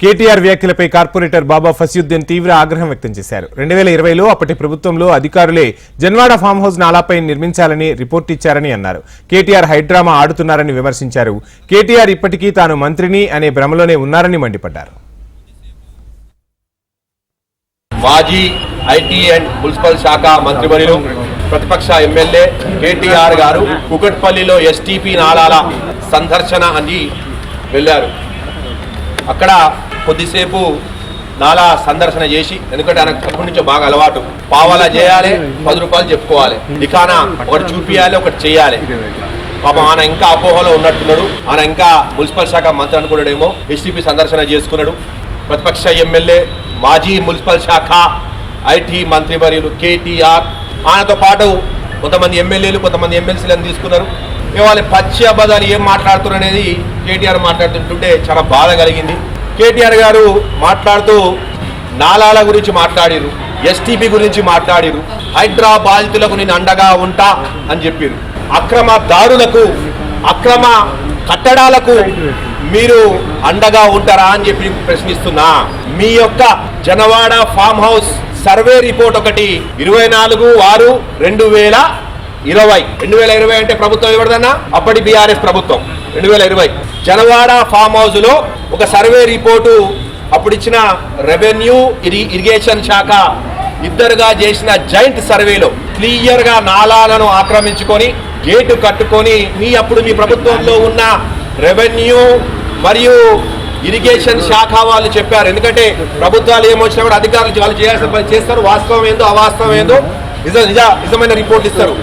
కేటీఆర్ వ్యాఖ్యలపై కార్పొరేటర్ బాబా ఫసీయుద్దీన్ తీవ్ర ఆగ్రహం వ్యక్తం చేశారు. రెండు వేల ఇరవైలో అప్పటి ప్రభుత్వంలో అధికారులే జన్వాడ ఫామ్ హౌస్ నాలాపై నిర్మించాలని రిపోర్ట్ ఇచ్చారని అన్నారు. కేటీఆర్ హైడ్రామా ఆడుతున్నారని విమర్శించారు. కేటీఆర్ ఇప్పటికీ తాను మంత్రిని అనే భ్రమలోనే ఉన్నారని మండిపడ్డారు. మాజీ ఐటీ అండ్ మున్సిపల్ శాఖ మంత్రివర్యులు ప్రతిపక్ష ఎమ్మెల్యే కేటీఆర్ గారు కుకట్పల్లిలో ఎస్టీపీ నాళాల సందర్శన అని వెళ్ళారు. అక్కడ కొద్దిసేపు నాలా సందర్శన చేసి ఎందుకంటే ఆయనకు అప్పటి నుంచో బాగా అలవాటు. పావాలా చేయాలి పది రూపాయలు చెప్పుకోవాలి. దికానా ఒకటి చూపియాలి ఒకటి చేయాలి. పాపం ఆయన ఇంకా అపోహలో ఉన్నట్టున్నాడు. ఆయన ఇంకా మున్సిపల్ శాఖ మంత్రి అనుకున్నాడేమో ఎస్టీపీ సందర్శన చేసుకున్నాడు. ప్రతిపక్ష ఎమ్మెల్యే మాజీ మున్సిపల్ శాఖ ఐటీ మంత్రివర్యులు కేటీఆర్ ఆయనతో పాటు కొంతమంది ఎమ్మెల్యేలు కొంతమంది ఎమ్మెల్సీలను తీసుకున్నారు. ఇవాళ పచ్చి అబద్ధాలు ఏం మాట్లాడుతున్నారు అనేది కేటీఆర్ మాట్లాడుతుంటుంటే చాలా బాధ కలిగింది. కేటీఆర్ గారు మాట్లాడుతూ నాలాల గురించి మాట్లాడిరు ఎస్టీపీ గురించి మాట్లాడిరు హైడ్రా బాధితులకు నేను అండగా ఉంటా అని చెప్పారు. అక్రమ దారులకు అక్రమ కట్టడాలకు మీరు అండగా ఉంటారా అని చెప్పి ప్రశ్నిస్తున్నా. మీ యొక్క Janwada farm house survey report ఒకటి ఇరవై నాలుగు ఆరు రెండు వేల ఇరవై. రెండు వేల ఇరవై అంటే ప్రభుత్వం ఎవరిదన్నా? అప్పటి బీఆర్ఎస్ ప్రభుత్వం. రెండు వేల ఇరవై. జనవాడ ఫామ్ హౌస్లో ఒక సర్వే రిపోర్టు అప్పుడు ఇచ్చిన రెవెన్యూ ఇరి ఇరిగేషన్ శాఖ ఇద్దరుగా చేసిన జాయింట్ సర్వేలో క్లియర్గా నాలాలను ఆక్రమించుకొని గేటు కట్టుకొని మీ అప్పుడు మీ ప్రభుత్వంలో ఉన్న రెవెన్యూ మరియు ఇరిగేషన్ శాఖ వాళ్ళు చెప్పారు. ఎందుకంటే ప్రభుత్వాలు ఏమొచ్చినా కూడా అధికారులు వాళ్ళు చేయాల్సిన పని చేస్తారు. వాస్తవం ఏందో అవాస్తవం ఏందో నిజ నిజ నిజమైన రిపోర్ట్ ఇస్తారు.